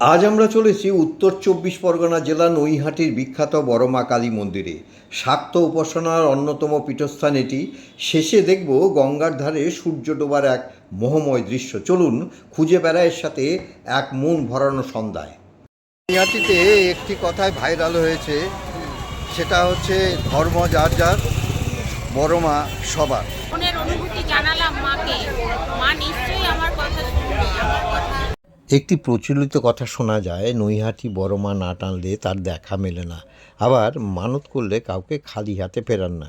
আজ আমরা চলেছি উত্তর চব্বিশ পরগনা জেলা নৈহাটির বিখ্যাত বড়মা কালী মন্দিরে। শাক্ত উপাসনার অন্যতম পীঠস্থান এটি। শেষে দেখব গঙ্গার ধারে সূর্য ডোবার এক মোহময় দৃশ্য। চলুন খুঁজে বেড়ায়ের সাথে এক মন ভরানো সন্ধ্যায়। নৈহাটিতে একটি কথায় ভাইরাল হয়েছে, সেটা হচ্ছে ধর্ম যার যার বড়মা সবার। জানালাম মাকে। মা নিশ্চয়ই আমার কথা একটি প্রচলিত কথা শোনা যায়, নৈহাটি বড় মা না টানলে তার দেখা মেলে না। আবার মানত করলে কাউকে খালি হাতে ফেরান না।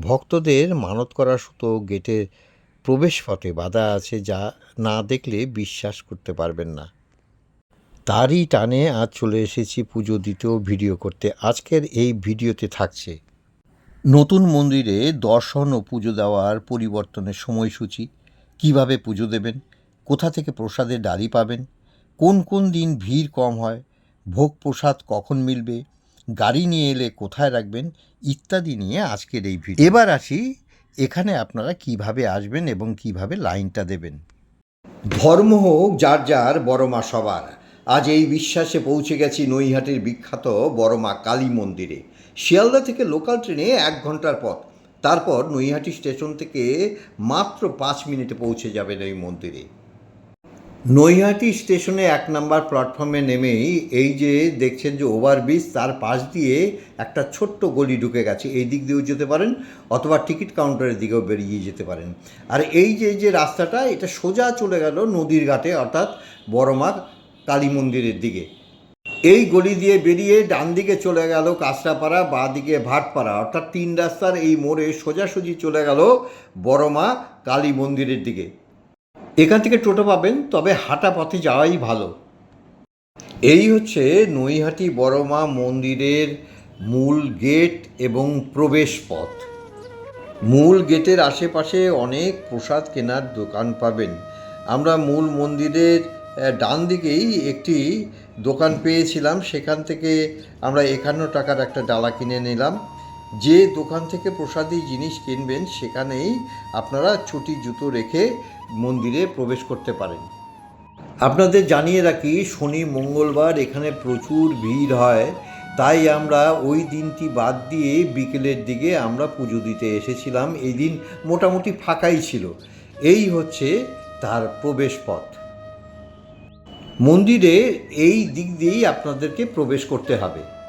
ভক্তদের মানত করার সুতো গেটের প্রবেশপথে বাধা আছে যা না দেখলে বিশ্বাস করতে পারবেন না। তারই টানে আজ চলে এসেছি পুজো দিতেও ভিডিও করতে। আজকের এই ভিডিওতে থাকছে নতুন মন্দিরে দর্শন ও পুজো দেওয়ার পরিবর্তনের সময়সূচি। কীভাবে পুজো দেবেন? কোথা থেকে প্রসাদের ডালি পাবেন? কোন কোন দিন ভিড় কম হয়? ভোগ প্রসাদ কখন মিলবে? গাড়ি নিয়ে এলে কোথায় রাখবেন? ইত্যাদি নিয়ে আজকের এই ভিডিও। এবার আসি, এখানে আপনারা কীভাবে আসবেন এবং কীভাবে লাইনটা দেবেন। ধর্ম হোক, যার যার বড়মা সবার। আজ এই বিশ্বাসে পৌঁছে গেছি নৈহাটির বিখ্যাত বড়মা কালী মন্দিরে। শিয়ালদা থেকে লোকাল ট্রেনে এক ঘণ্টার পথ। তারপর নৈহাটি স্টেশন থেকে মাত্র পাঁচ মিনিটে পৌঁছে যাবেন এই মন্দিরে। নৈহাটি স্টেশনে এক নাম্বার প্ল্যাটফর্মে নেমেই এই যে দেখছেন যে ওভারব্রিজ, তার পাশ দিয়ে একটা ছোট্ট গলি ঢুকে গেছে। এই দিক দিয়েও যেতে পারেন অথবা টিকিট কাউন্টারের দিকেও বেরিয়ে যেতে পারেন। আর এই যে যে রাস্তাটা, এটা সোজা চলে গেল নদীর ঘাটে, অর্থাৎ বড়মা কালী মন্দিরের দিকে। এই গলি দিয়ে বেরিয়ে ডান দিকে চলে গেল কাঁচরাপাড়া বাঁ দিকে ভাটপাড়া, অর্থাৎ তিন রাস্তার এই মোড়ে সোজাসুজি চলে গেল বড়মা কালী মন্দিরের দিকে। এখান থেকে টোটো পাবেন, তবে হাঁটা পথে যাওয়াই ভালো। এই হচ্ছে নৈহাটি বড়মা মন্দিরের মূল গেট এবং প্রবেশ পথ। মূল গেটের আশেপাশে অনেক প্রসাদ কেনার দোকান পাবেন। আমরা মূল মন্দিরের ডান দিকেই একটি দোকান পেয়েছিলাম। সেখান থেকে আমরা একান্ন টাকার একটা ডালা কিনে নিলাম। যে দোকান থেকে প্রসাদী জিনিস কিনবেন, সেখানেই আপনারা ছুটি জুতো রেখে মন্দিরে প্রবেশ করতে পারেন। আপনাদের জানিয়ে রাখি, শনি, মঙ্গলবার এখানে প্রচুর ভিড় হয়। তাই আমরা ওই দিনটি বাদ দিয়ে বিকেলের দিকে আমরা পুজো দিতে এসেছিলাম। এই দিন মোটামুটি ফাঁকাই ছিল। এই হচ্ছে তার প্রবেশ পথ। মন্দিরে এই দিক দিয়েই আপনাদেরকে প্রবেশ করতে হবে।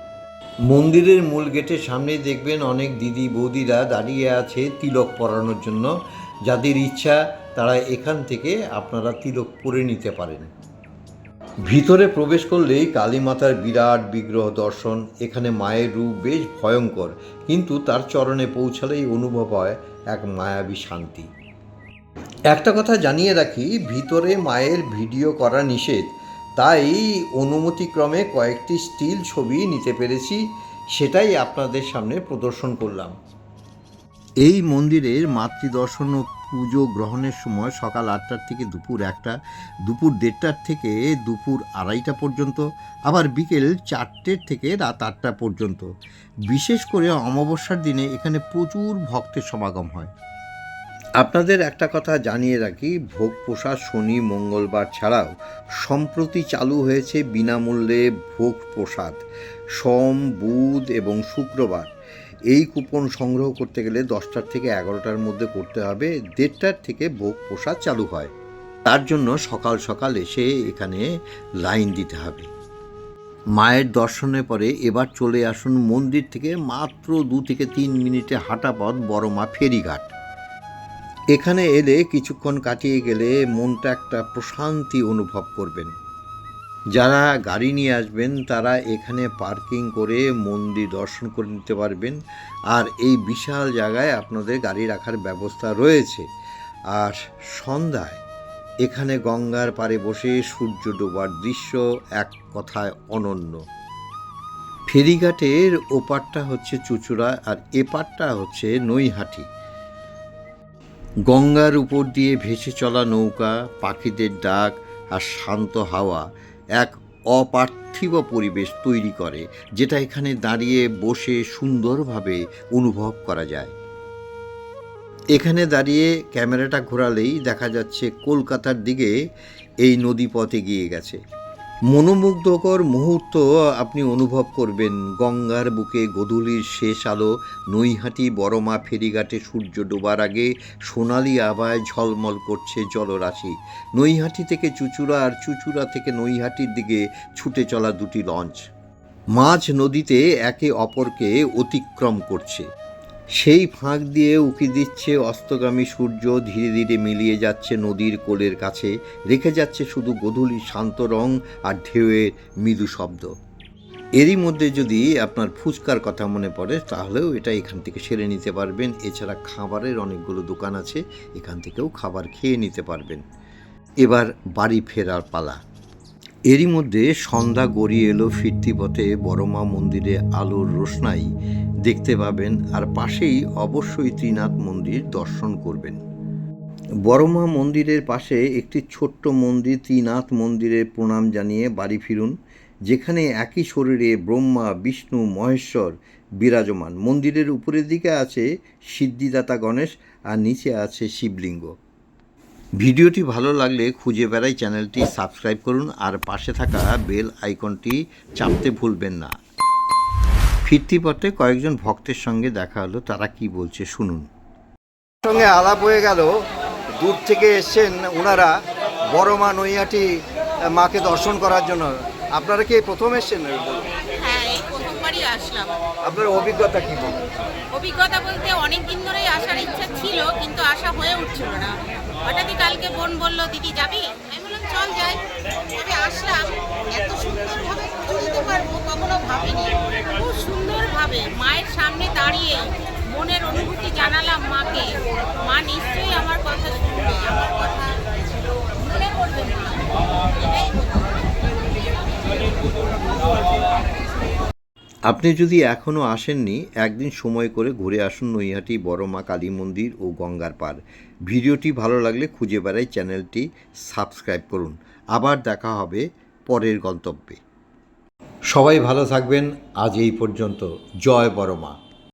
মন্দিরের মূল গেটের সামনেই দেখবেন অনেক দিদি বৌদিরা দাঁড়িয়ে আছে তিলক পরানোর জন্য। যাদের ইচ্ছা, তারা এখান থেকে আপনারা তিলক পরে নিতে পারেন। ভিতরে প্রবেশ করলেই কালী মাতার বিরাট বিগ্রহ দর্শন। এখানে মায়ের রূপ বেশ ভয়ঙ্কর, কিন্তু তার চরণে পৌঁছালেই অনুভব হয় এক মায়াবী শান্তি। একটা কথা জানিয়ে রাখি, ভিতরে মায়ের ভিডিও করা নিষেধ। তাই অনুমতিক্রমে কয়েকটি স্টিল ছবি নিতে পেরেছি, সেটাই আপনাদের সামনে প্রদর্শন করলাম। এই মন্দিরের মাতৃদর্শন ও পুজো গ্রহণের সময় সকাল আটটার থেকে দুপুর একটা, দুপুর দেড়টার থেকে দুপুর আড়াইটা পর্যন্ত, আবার বিকেল চারটের থেকে রাত আটটা পর্যন্ত। বিশেষ করে অমাবস্যার দিনে এখানে প্রচুর ভক্তের সমাগম হয়। আপনাদের একটা কথা জানিয়ে রাখি, ভোগ প্রসাদ শনি, মঙ্গলবার ছাড়াও সম্প্রতি চালু হয়েছে বিনামূল্যে ভোগ প্রসাদ। সোম, বুধ এবং শুক্রবার। এই কুপন সংগ্রহ করতে গেলে দশটার থেকে এগারোটার মধ্যে করতে হবে। দেড়টার থেকে ভোগ প্রসাদ চালু হয়। তার জন্য সকাল সকাল এসে এখানে লাইন দিতে হবে। মায়ের দর্শনের পরে এবার চলে আসুন মন্দির থেকে মাত্র দু থেকে তিন মিনিটে হাঁটা পথ বড়মা ফেরিঘাট। এখানে এলে কিছুক্ষণ কাটিয়ে গেলে মনটা একটা প্রশান্তি অনুভব করবেন। যারা গাড়ি নিয়ে আসবেন, তারা এখানে পার্কিং করে মন্দির দর্শন করে নিতে পারবেন। আর এই বিশাল জায়গায় আপনাদের গাড়ি রাখার ব্যবস্থা রয়েছে। আর সন্ধ্যায় এখানে গঙ্গার পাড়ে বসে সূর্য ডোবার দৃশ্য এক কথায় অনন্য। ফেরিঘাটের ওপারটা হচ্ছে চুচুড়া আর এপারটা হচ্ছে নৈহাটি। গঙ্গার উপর দিয়ে ভেসে চলা নৌকা, পাখিদের ডাক আর শান্ত হাওয়া এক অপার্থিব পরিবেশ তৈরি করে, যেটা এখানে দাঁড়িয়ে বসে সুন্দরভাবে অনুভব করা যায়। এখানে দাঁড়িয়ে ক্যামেরাটা ঘোরালেই দেখা যাচ্ছে কলকাতার দিকে এই নদীপথে গিয়ে গেছে। মনোমুগ্ধকর মুহূর্ত আপনি অনুভব করবেন। গঙ্গার বুকে গধূলির শেষ আলো, নৈহাটি, বড়মা ফেরিঘাটে সূর্য ডোবার আগে সোনালি আভায় ঝলমল করছে জলরাশি। নৈহাটি থেকে চুচুড়া আর চুচুড়া থেকে নৈহাটির দিকে ছুটে চলা দুটি লঞ্চ। মাঝ নদীতে একে অপরকে অতিক্রম করছে। সেই ফাঁক দিয়ে উকি দিচ্ছে অস্তগামী সূর্য, ধীরে ধীরে মিলিয়ে যাচ্ছে নদীর কোলের কাছে, রেখে যাচ্ছে শুধু গধূলি শান্ত রং আর ঢেউয়ের মৃদু শব্দ। এরই মধ্যে যদি আপনার ফুচকার কথা মনে পড়ে, তাহলেও এটা এখান থেকে সেরে নিতে পারবেন। এছাড়া খাবারের অনেকগুলো দোকান আছে, এখান থেকেও খাবার খেয়ে নিতে পারবেন। এবার বাড়ি ফেরার পালা। এরই মধ্যে সন্ধ্যা গড়িয়ে এলো ফিরতি পথে বড়মা মন্দিরে আলোর রোশনাই। দেখতে পাবেন আর পাশেই অবশ্যই ত্রিনাথ মন্দির দর্শন করবেন। বড়মা মন্দিরের পাশে একটি ছোট্ট মন্দির ত্রিনাথ মন্দিরে প্রণাম জানিয়ে বাড়ি ফিরুন, যেখানে একই শরীরে ব্রহ্মা, বিষ্ণু, মহেশ্বর বিরাজমান। মন্দিরের উপরের দিকে আছে সিদ্ধিদাতা গণেশ আর নিচে আছে শিবলিঙ্গ। ভিডিওটি ভালো লাগলে খুঁজে বেড়াই চ্যানেলটি সাবস্ক্রাইব করুন আর পাশে থাকা বেল আইকনটি চাপতে ভুলবেন না। ফিরতি পথে কয়েকজন ভক্তের সঙ্গে দেখা হলো। তারা কি বলছে শুনুন। সঙ্গে আলাপ হয়ে গেল। দূর থেকে এসছেন ওনারা বড় মা নৈহাটি মাকে দর্শন করার জন্য। আপনারা কি প্রথম এসছেন? আসলাম। আপনার অভিজ্ঞতা কি অভিজ্ঞতা বলতে অনেক দিন ধরেই আসার ইচ্ছা ছিল কিন্তু আসা হয়ে উঠছিল না। হঠাৎই কালকে বোন বলল দিদি যাবি? আমি বললাম চল যাই। তবে আসলাম। এত সুন্দরভাবে পুজো দিতে পারব কখনো ভাবিনি। খুব সুন্দরভাবে মায়ের সামনে দাঁড়িয়ে মনের অনুভূতি জানালাম মাকে। মা নিশ্চয়ই আমার কথা শুনবে আমার কথা মনে করবে মা এটাই। আপনি যদি এখনও আসেননি, একদিন সময় করে ঘুরে আসুন নৈহাটি, বড় মা কালী মন্দির ও গঙ্গার পার ভিডিওটি ভালো লাগলে খুঁজে বেড়াই চ্যানেলটি সাবস্ক্রাইব করুন। আবার দেখা হবে পরের গন্তব্যে। সবাই ভালো থাকবেন। আজ এই পর্যন্ত। জয় বড় মা।